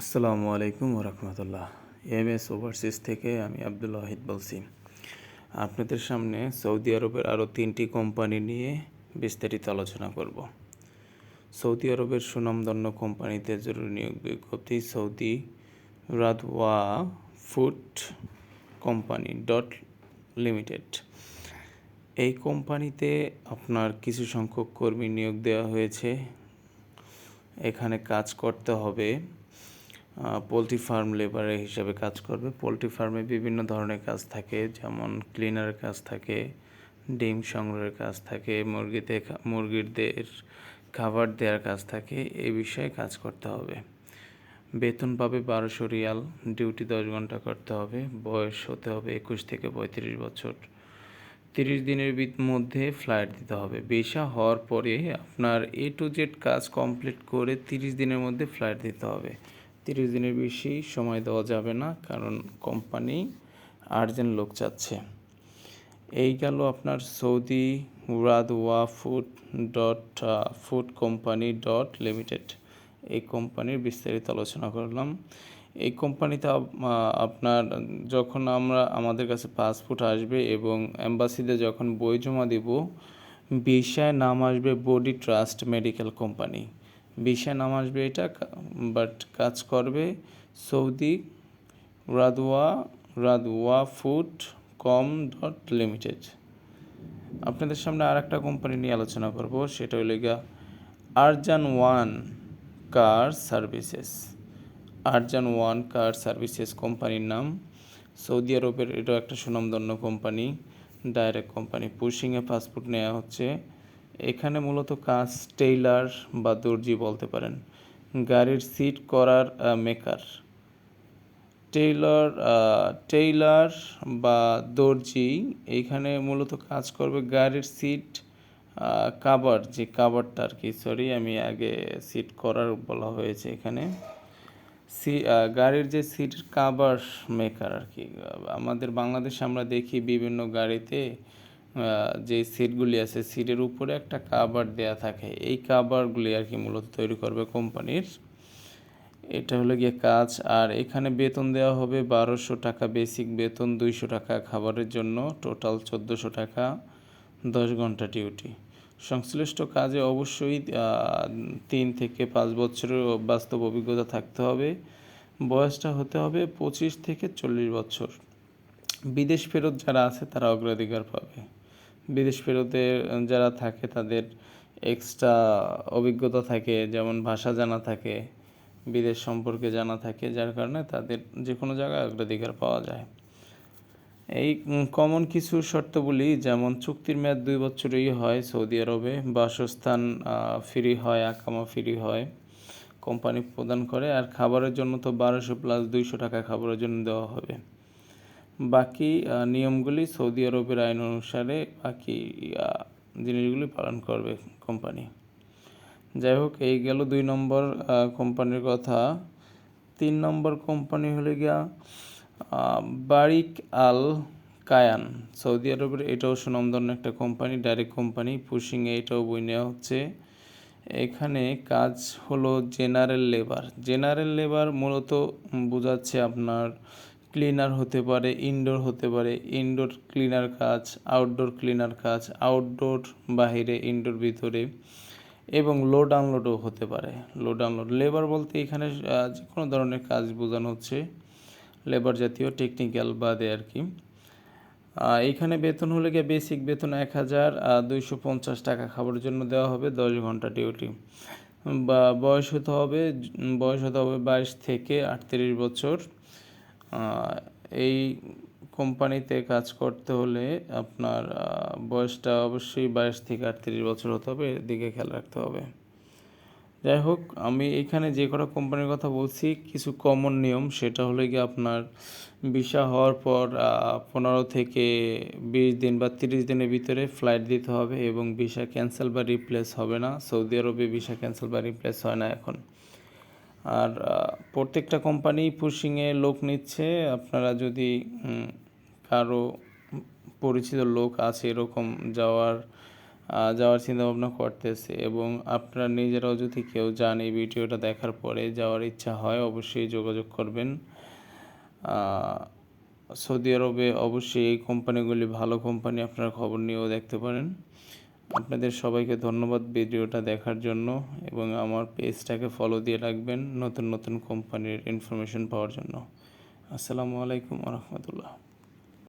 আসসালামু আলাইকুম রহমতুল্লাহ M S overseas থেকে আমি আব্দুল ওয়াহিদ বলছি। আপনাদের সামনে সৌদি আরবের আরও তিনটি কোম্পানি নিয়ে বিস্তারিত আলোচনা করব। সৌদি আরবের সুনামধন্য কোম্পানিতে জরুরি নিয়োগ বিজ্ঞপ্তি Saudi Radwa food company dot limited. এই কোম্পানিতে আপনার কিছু সংখ্যক কর্মী নিয়োগ দেওয়া হয়েছে। এখানে কাজ করতে হবে। পোলট্রি ফার্ম লেবারের হিসাবে কাজ করবে। পোলট্রি ফার্মে বিভিন্ন ধরনের কাজ থাকে, যেমন ক্লিনারের কাজ থাকে, ডিম সংগ্রহের কাজ থাকে, মুরগিতে মুরগিদের খাবার দেওয়ার কাজ থাকে এই বিষয়ে কাজ করতে হবে। বেতন পাবে বারোশো রিয়াল, ডিউটি দশ ঘণ্টা করতে হবে, বয়স হতে হবে একুশ থেকে পঁয়ত্রিশ বছর। তিরিশ দিনের মধ্যে ফ্লাইট দিতে হবে। বেশা হওয়ার পরে আপনার এ টু জেড কাজ কমপ্লিট করে তিরিশ দিনের মধ্যে ফ্লাইট দিতে হবে। তিরিশ দিনের বেশি সময় দেওয়া যাবে না, কারণ কোম্পানি আর্জেন্ট লোক চাচ্ছে। এই গেল আপনার সৌদি ওয়া food dot food company dot limited. এই কোম্পানির বিস্তারিত আলোচনা করলাম। এই কোম্পানিতে আপনার যখন আমরা, আমাদের কাছে পাসপোর্ট আসবে এবং অ্যাম্বাসিতে যখন বই জমা দিব, ভিসায় নাম আসবে বডি ট্রাস্ট মেডিকেল কোম্পানি। ভিসায় নাম আসবে এটা বাট কাজ করবে Saudi Radwa Radwa food com dot limited আপনাদের সামনে আর একটা কোম্পানি নিয়ে আলোচনা করব, সেটা হলো গিয়া Arzan one car services. Arzan one car services কোম্পানির নাম। সৌদি আরবের এটাও একটা সুনামধন্য কোম্পানি, ডাইরেক্ট কোম্পানি। পুশিংয়ে পাসপোর্ট নেওয়া হচ্ছে। এখানে মূলত কাজ টেইলার বা দর্জি বলতে পারেন। গাড়ির সিট করার মেকার। টেইলার টেইলার বা দর্জি এইখানে মূলত কাজ করবে গাড়ির সিট কাবার যে কাবারটা আর কি সরি আমি আগে সিট করার বলা হয়েছে এখানে। সি গাড়ির যে সিট কাবার মেকার আর কি। আমাদের বাংলাদেশে আমরা দেখি বিভিন্ন গাড়িতে যে সিটগুলি আছে, সিটের উপরে একটা কাভার দেয়া থাকে। এই কাবারগুলি আর কি মূলত তৈরি করবে কোম্পানির। এটা হলো গিয়ে কাজ। আর এখানে বেতন দেওয়া হবে বারোশো টাকা বেসিক বেতন দুইশো টাকা খাবারের জন্য। টোটাল চোদ্দোশো টাকা, দশ ঘণ্টা ডিউটি সংশ্লিষ্ট কাজে অবশ্যই তিন থেকে পাঁচ বছরের বাস্তব অভিজ্ঞতা থাকতে হবে। বয়সটা হতে হবে পঁচিশ থেকে চল্লিশ বছর। বিদেশ ফেরত যারা আছে তারা অগ্রাধিকার পাবে। বিদেশ ফেরতে যারা থাকে তাদের এক্সট্রা অভিজ্ঞতা থাকে, যেমন ভাষা জানা থাকে, বিদেশ সম্পর্কে জানা থাকে, যার কারণে তাদের যে কোনো জায়গায় অগ্রাধিকার পাওয়া যায়। এই কমন কিছু শর্তগুলি যেমন চুক্তির মেয়াদ দুই বছরই হয় সৌদি আরবে, বাসস্থান ফ্রি হয়, আকামা ফ্রি হয় কোম্পানি প্রদান করে, আর খাবারের জন্য তো বারোশো প্লাস দুইশো টাকা খাবারের জন্য দেওয়া হবে। বাকি নিয়মগুলি সৌদি আরবের আইন অনুসারে বাকি জিনিসগুলি পালন করবে কোম্পানি যাই হোক, এই গেল দুই নম্বর কোম্পানির কথা। তিন নম্বর কোম্পানি হলে গিয়া বারিক আল কায়ান। সৌদি আরবের এটাও সুনামধন্য একটা কোম্পানি ডাইরেক্ট কোম্পানি পুশিংয়ে এটাও বই নেওয়া হচ্ছে। এখানে কাজ হলো জেনারেল লেবার জেনারেল লেবার মূলত বোঝাচ্ছে আপনার ক্লিনার হতে পারে ইনডোর হতে পারে ইনডোর ক্লিনার কাজ আউটডোর ক্লিনার কাজ আউটডোর বাহিরে ইনডোর ভিতরে এবং লো ডাউনলোডও হতে পারে। লো ডাউনলোড লেবার বলতে এখানে যে কোনো ধরনের কাজ বোঝানো হচ্ছে। লেবার জাতীয় টেকনিক্যাল বাদে আর কি। এখানে বেতন হলে গিয়ে বেসিক বেতন এক হাজার দুইশো পঞ্চাশ টাকা খাবারের জন্য দেওয়া হবে দশ ঘণ্টা ডিউটি বা বয়স হতে হবে, বয়স হতে হবে বাইশ থেকে আটত্রিশ বছর। এই কোম্পানিতে কাজ করতে হলে আপনার বয়সটা অবশ্যই বাইশ থেকে আটত্রিশ বছর হতে হবে এদিকে খেয়াল রাখতে হবে। যাই হোক, আমি এখানে যে কটা কোম্পানির কথা বলছি, কিছু কমন নিয়ম, সেটা হলো গিয়ে আপনার ভিসা হওয়ার পর পনেরো থেকে বিশ দিন বা তিরিশ দিনের ভিতরে ফ্লাইট দিতে হবে এবং ভিসা ক্যান্সেল বা রিপ্লেস হবে না। সৌদি আরবে ভিসা ক্যান্সেল বা রিপ্লেস হয় না এখন। আর প্রত্যেকটা কোম্পানি পুশিংয়ে লোক নিচ্ছে। আপনারা যদি কারও পরিচিত লোক আছে এরকম যাওয়ার যাওয়ার চিন্তা ভাবনা করতেছে এবং আপনারা নিজেরাও যদি কেউ যান এই ভিডিওটা দেখার পরে যাওয়ার ইচ্ছা হয়, অবশ্যই যোগাযোগ করবেন। সৌদি আরবে অবশ্যই এই কোম্পানিগুলি ভালো কোম্পানি আপনারা খবর নিয়েও দেখতে পারেন। আপনাদের সবাইকে ধন্যবাদ ভিডিওটা দেখার জন্য এবং আমার পেজটাকে ফলো দিয়ে রাখবেন নতুন নতুন কোম্পানির ইনফরমেশন পাওয়ার জন্য। আসসালামু আলাইকুম রহমতুল্লাহ।